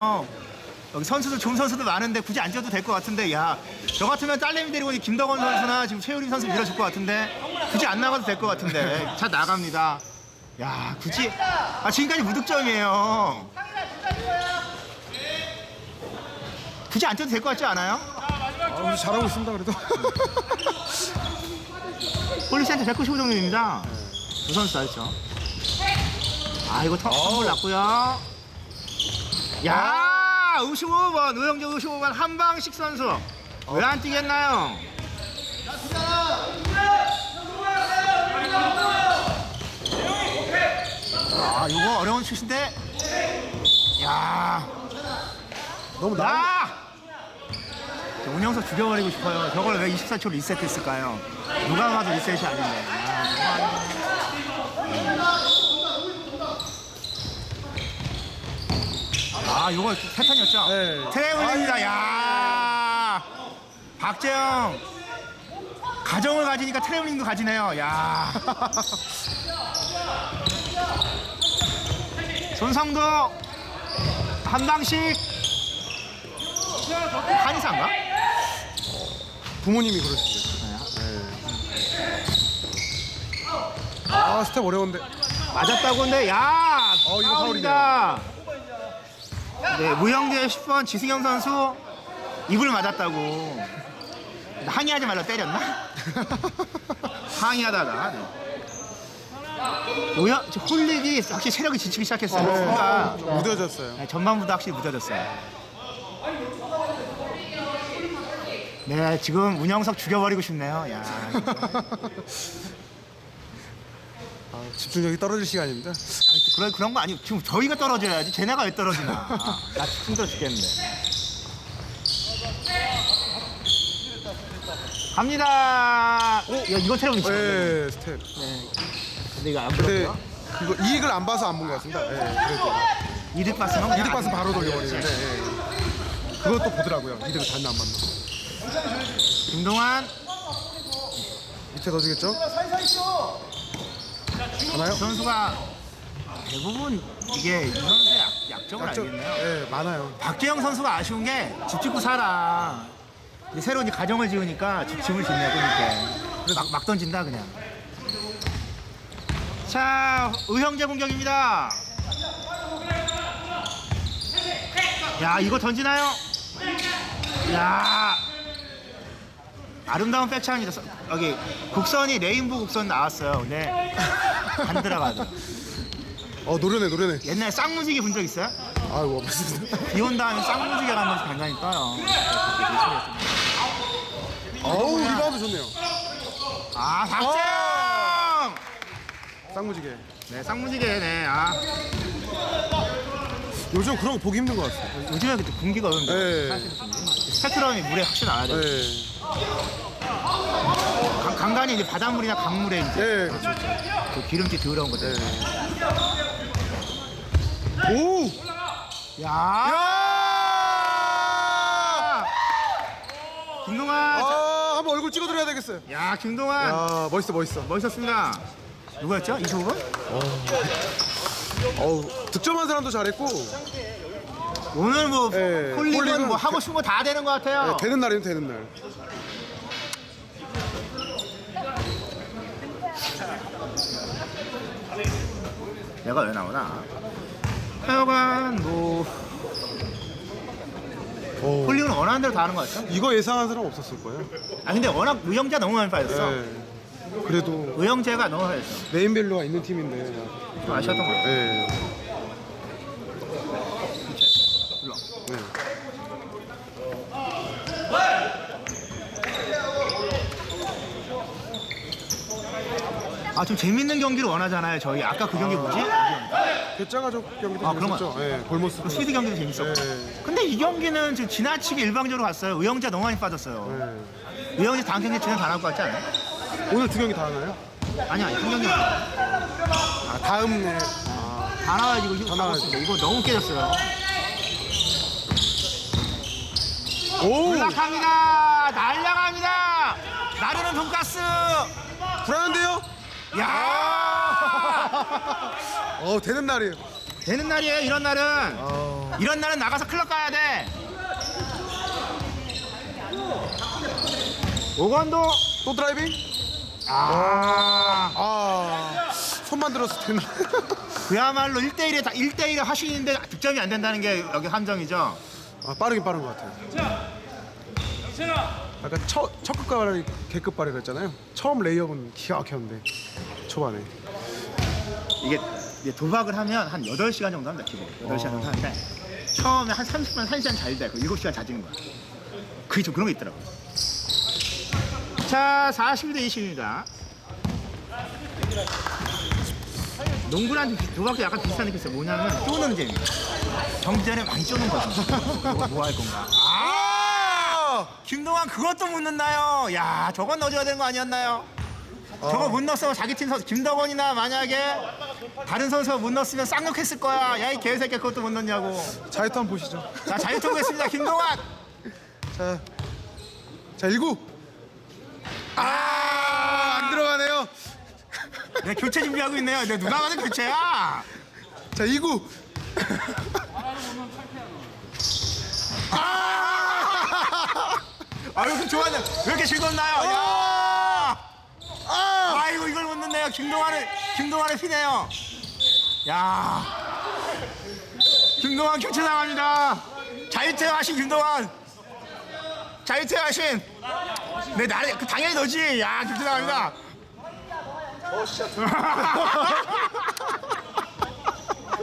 어, 여기 선수들 좋은 선수들 많은데 굳이 안 지어도 될 것 같은데 야. 저 같으면 딸내미 데리고 이 김덕원 선수나 지금 최우림 선수 밀어줄 것 같은데 굳이 안 나가도 될 것 같은데. 자 나갑니다. 야 굳이. 아 지금까지 무득점이에요. 굳이 안 뛰어도 될 것 같지 않아요? 아, 잘하고 있습니다 그래도. 폴리센터 195 정도입니다. 두 선수 다 했죠. 아 이거 턱 선물 났고요 야 55번 우영재 55번 한방식 선수 왜 안 뛰겠나요? 아 이거 어려운 슛인데 야 너무 나 야! 저 운영석 죽여버리고 싶어요. 저걸 왜 24초 리셋했을까요? 누가 봐도 리셋이 아닌데. 아, 아 이거 패턴이었죠? 네. 트래블입니다. 야 박재영. 가정을 가지니까 트래블링도 가지네요. 야 손상도 한 방씩 한의사인가? 부모님이 그러시죠 네. 아 스텝 어려운데 맞았다고 근데 야 어, 이거 파울이다. 네 무영재 10번 지승영 선수 입을 맞았다고 항의하지 말라 때렸나? 항의하다가 네. 저 홀릭이 확실히 체력이 지치기 시작했어요. 네. 무뎌졌어요 네, 전반보다 확실히 무뎌졌어요. 네, 지금 운영석 죽여버리고 싶네요. 야, 아, 집중력이 떨어질 시간입니다 아니, 그런 그런 거 아니. 지금 저희가 떨어져야지. 쟤네가 왜 떨어지나? 아, 나 힘들어 죽겠는데. 갑니다. 오, 야, 이거 체력이 네. 네 스텝 근데 이거 안 근데 불었고요. 그거 이익을 안 봐서 안 본 것 같습니다 네, 그래도 이득 봤으면 이득 봤으면 안- 바로 돌려버리는데 예. 그것도 보더라고요 이득을 닿나 안 맞나 김동환 밑에 넣어주겠죠? 하나요? 선수가 대부분 이게 이 선수의 약, 약점을 약점, 알겠네요. 예, 많아요 박재영 선수가 아쉬운 게 집 짓고 살아. 이제 새로 이제 가정을 지으니까 집 짐을 짓네요, 이렇게. 막, 막 던진다, 그냥. 자, 의형제 공격입니다. 야, 이거 던지나요? 야. 아름다운 백창입니다. 서- 여기 국선이 레인보 국선 나왔어요. 근데 안 들어가죠. 어 노래네 노래네 옛날에 쌍무지개 본 적 있어요? 아이고 맞습니다 비 온 다음에 쌍무지개가 한 번씩 간간히 떠요. 어우 리바운드 좋네요 아, 박재영! 쌍무지개 네, 쌍무지개네. 아, 요즘 그런 거 보기 힘든 것 같아요 요즘에 그때 공기가 어려운데. 네. 스펙트럼이 물에 확실히 나와야 돼. 네. 강- 간간히 이제 바닷물이나 강물에 이제 네, 그렇죠. 그 기름기 더러운 것들. 오! 야! 야! 김동환! 아, 한번 얼굴 찍어드려야 되겠어요. 야, 김동환! 야, 멋있어, 멋있어. 멋있었습니다. 누구였죠? 25번? 어우, 득점한 사람도 잘했고, 오늘 뭐 네, 홀릭은 홀릭은 뭐 하고 싶은 거 다 되는 것 같아요. 네, 되는 날이면 되는 날. 내가 왜 나오나? 하여간 뭐 오. 홀릭은 원하는 대로 다 하는 것 같죠? 이거 예상한 사람 없었을 거예요. 아 근데 워낙 의형제가 너무 많이 빠졌어. 네. 그래도 의형제가 너무 빠졌어. 메인밸류가 있는 팀인데. 좀 아쉬웠던 것 같아. 네. 네. 아 좀 재밌는 경기를 원하잖아요. 저희 아까 그 경기 뭐지? 괴짜가족 경기도 아, 재밌었죠. 네, 골모스. 그 시드 경기도 재밌었고. 네. 근데 이 경기는 지금 지나치게 일방적으로 갔어요. 의형제 너무 많이 빠졌어요. 네. 의형제 다음 경기 출연 다 나올 것 같지 않아요? 오늘 두 경기 다 하나요? 아니 아니 한 경기만 아, 다음 네. 아, 다 나와가지고 이거 나와야지. 나왔습니다. 이거 너무 깨졌어요. 오! 올라갑니다. 날려갑니다. 나르는 돈가스. 불안한데요? 야. 어, 되는 날이에요. 되는 날이에요 이런 날은 아, 이런 날은 나가서 클럽 가야 돼 오건도 또 드라이빙? 아 아, 손만 들었을 텐데. 그야말로 1대1에 다 1대1을 하시는데 득점이 안 된다는 게 여기 함정이죠 아, 빠르긴 빠른 것 같아요. 약간 첫, 첫 끝발이 개끝 발이라 했잖아요. 처음 레이업은 기가 막혔는데 초반에. 이게, 도박을 하면 한 8시간 정도 합니다 기본 8시간 정도 하는데 처음에 한 30분 1시간 잘돼. 그 7시간 자지는 거야. 그게 좀 그런 게 있더라고요 자 42대 20입니다. 농구랑 좀 도박도 약간 비슷한 느낌이 있어요. 뭐냐면 쪼는 재미. 경전에 많이 쪼는 거죠 뭐 할 건가. 아 김동환 그것도 못 넣나요 야 저건 넣어줘야 되는 거 아니었나요 저거 못 넣었으면 자기 팀 선수 김덕원이나 만약에 다른 선수가 못 넣었으면 쌍욕했을 거야. 야 이 개새끼 그것도 못 넣냐고. 한번 보시죠. 자 자유 통과했습니다. 김동환. 자, 자 1구. 아, 안 들어가네요. 네, 교체 준비하고 있네요. 네, 누가 봐도 교체야. 자 2구. 아, 왜 이렇게 좋아하냐? 왜 이렇게 즐겁나요? 야. 아, 아이고 이걸 못 넣네요. 김동환을 김동환을 피네요. 야. 김동환 교체 당합니다. 자유퇴하신 김동환. 자유퇴하신. 네, 나를 그 당연히 너지. 야, 교체 당합니다.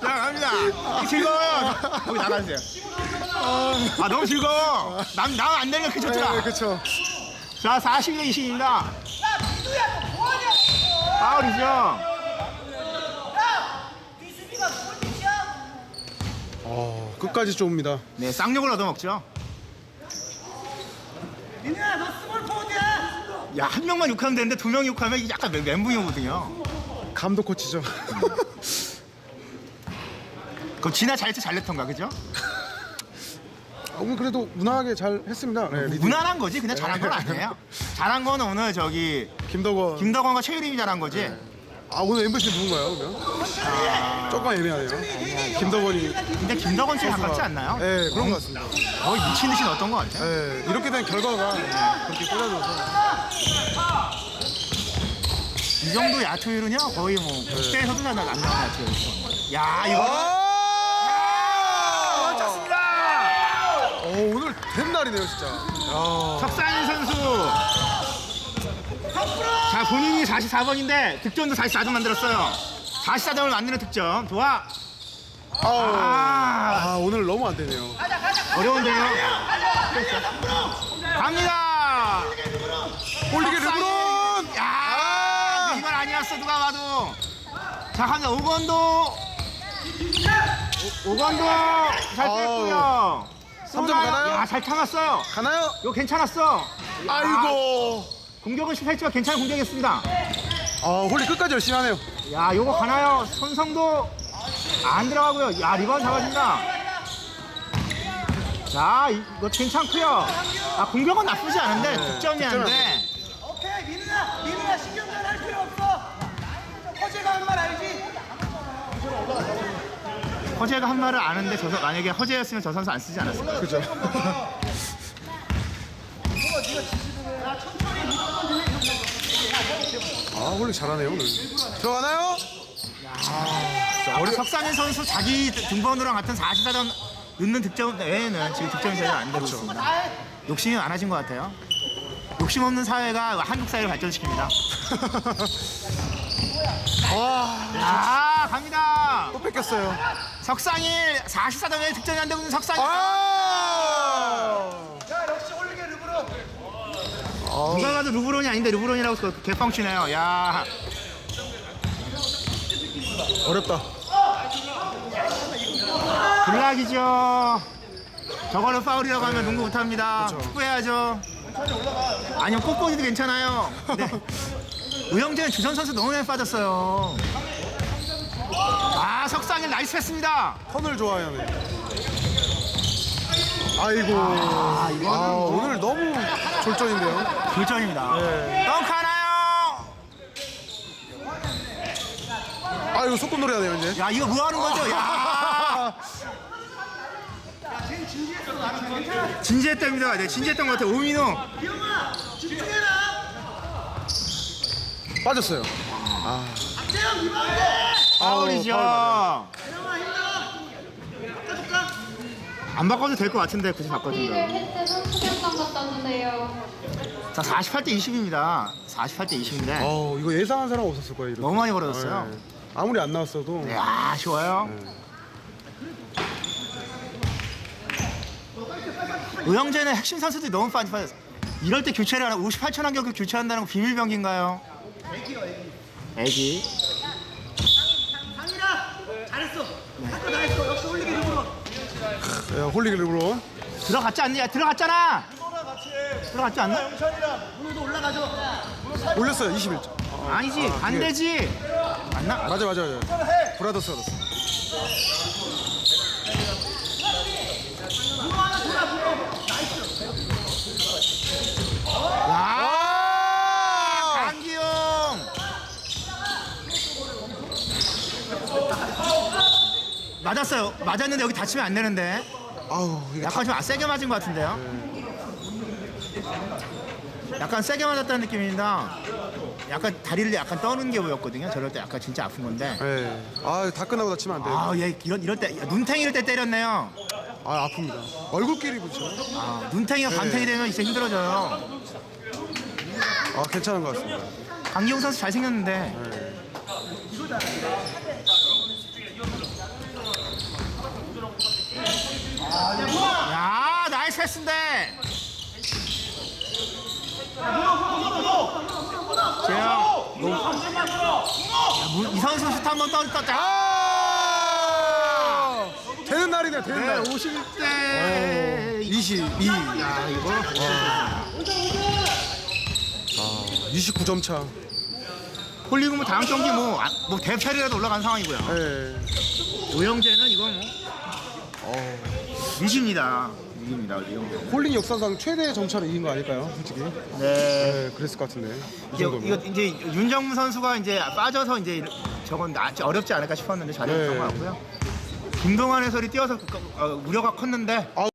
자, 갑니다. 즐거워요. 거기 나가주세요. 아, 너무 즐거워. 남, 남안 되는 게 좋더라. 네, 그렇죠. 자, 40대 20입니다. 파울이죠. 어, 끝까지 좁습니다. 네, 쌍욕을 얻어먹죠. 야, 한 명만 욕하면 되는데 두명 욕하면 이게 약간 멘붕이거든요. 감독 코치죠. 그럼 지나 잘했지 잘했던가, 그죠? 아, 오늘 그래도 무난하게 잘 했습니다. 네. 무난한 거지, 그냥 잘한 건 아니에요. 잘한 거는 오늘 저기 김덕원. 김덕원과 최유림이 잘한 거지. 아 오늘 MVP 누군가요 그러면? 조금 애매하네요. 김덕원이. 근데 김덕원 씨 가깝지 않나요? 네 그런 것 같습니다. 거의 미친 듯이 넣었던 것 같아요. 네, 이렇게 된 결과가 그렇게 꽂아줘서 이 정도 야투율은요, 거의 뭐, 국대에서도 안 나오는 야투율. 야, 이거. 어, 오늘 된 날이네요 진짜. 야. 석상인 선수. 자, 본인이 44번인데 득점도 44점 만들었어요. 44점을 만드는 득점. 좋아. 아, 아 오늘 너무 안 되네요. 어려운데요. 갑니다. 올리게 르브론. 야, 이건 아니었어 누가 봐도. 자, 갑니다. 오건도. 오- 오건도 잘 뺐고요. 삼점 가나요? 야, 잘 참았어요. 가나요? 이거 괜찮았어. 아이고. 공격은 실패했지만 괜찮은 공격이었습니다. 아 홀리 끝까지 열심히 하네요. 야, 요거 가나요? 손성도 안 들어가고요. 야, 리바운드 잡아준다. 자, 이- 이거 괜찮고요. 아, 공격은 나쁘지 않은데 네, 득점이 안 득점이 돼. 오케이 민우야 민우야 신경전 할 필요 없어 허재가 한말 알지? 허재가 한 말을 아는데 저 선- 만약에 허재였으면 저 선수 안 쓰지 않았을까? 그죠. 아 홀리 잘하네요 오늘. 들어가나요? 아까 석상인 선수 자기 등번호랑 같은 44점 넣는 득점 외에는 지금 득점이 잘안 되고 있습니다. 욕심이 많아진 것 같아요. 욕심 없는 사회가 한국 사회를 발전시킵니다. 와. 자, 갑니다. 또 뺏겼어요. 석상일 44점에 득점이 안 되고 있는 석상일. 아. 야 역시 올리게 르브론 누가 봐도 루브론이 아닌데 루브론이라고 그 개뻥치네요. 야, 어렵다. 블락이죠. 저걸로 파울이라고 하면 농구 못합니다. 그렇죠. 축구해야죠. 아니면 꽃꽂이도 괜찮아요. 근데 의형재는 주전 선수 너무 많이 빠졌어요. 아, 석상일 나이스 했습니다. 턴을 좋아하네. 아이고. 아, 이거는 뭐- 오늘 너무 졸전인데요. 불전입니다. 네. 덩크 하나요? 아 이거 소꿉 놀이 하네요 이제. 야 이거 뭐 하는 거죠? 야 진지했답니다. 네, 진지했던 것 같아요. 오민호 빠졌어요. 박재영 리바운드 파울이죠. 바꿔줄까? 안 바꿔도 될 것 같은데 굳이 바꿔준다. 주세요. 자 48대 20입니다. 48대 20인데 어 이거 예상한 사람 없었을 거예요. 이렇게. 너무 많이 벌어졌어요. 네. 아무리 안 나왔어도 네, 아 좋아요. 의형제는 핵심 선수들이 너무 빠지 빠졌어. 이럴 때 교체를 하나 58천 한 경기 교체한다는 건 비밀병기인가요? 애기. 상민아 잘했어 할거 다 했어 역시 일부러 네, 홀리기 일부러 들어갔지 않냐? 들어갔잖아. 들어갔지 않나? 문호도 올라가죠 올렸어요 21점. 아니지. 아, 안 그게- 되지. 맞나? 맞아 맞아 맞아. 브라더스 브라더스. 맞았어요. 맞았는데 여기 다치면 안 되는데. 아우 이게 약간 좀 아, 세게 맞은 것 같은데요. 약간 세게 맞았다는 느낌입니다. 약간 다리를 약간 떠는 게 보였거든요. 저럴 때 약간 진짜 아픈 건데. 네. 아다 끝나고 다치면 안 돼요. 아, 얘 이런 이럴 때 눈탱이를 때 때렸네요. 아 아픕니다. 얼굴끼리 붙죠. 아, 눈탱이가 감탱이 되면 이제 힘들어져요. 아 괜찮은 것 같습니다. 강기용 선수 잘생겼는데. 야, 나이스 패스인데. 재영, 뭐, 이 선수 슛 한번 떠, 떠, 아! 되는 날이네요. 되는 네, 날. 51대 22. 야, 이거. 29점 차. 홀리고 뭐 다음 경기 뭐, 아, 뭐 대패리라도 올라간 상황이고요. 네. 오영재는 이거 뭐 어, 위기입니다. 위기입니다. 오영재. 홀링 역사상 최대 점차로 이긴 거 아닐까요? 솔직히. 네. 네, 그랬을 것 같은데. 이 이제 정도면. 이거 이제 윤정무 선수가 이제 빠져서 이제 저건 나- 어렵지 않을까 싶었는데 잘했던 네. 것 같고요. 김동환 해설이 뛰어서 그- 어, 우려가 컸는데 아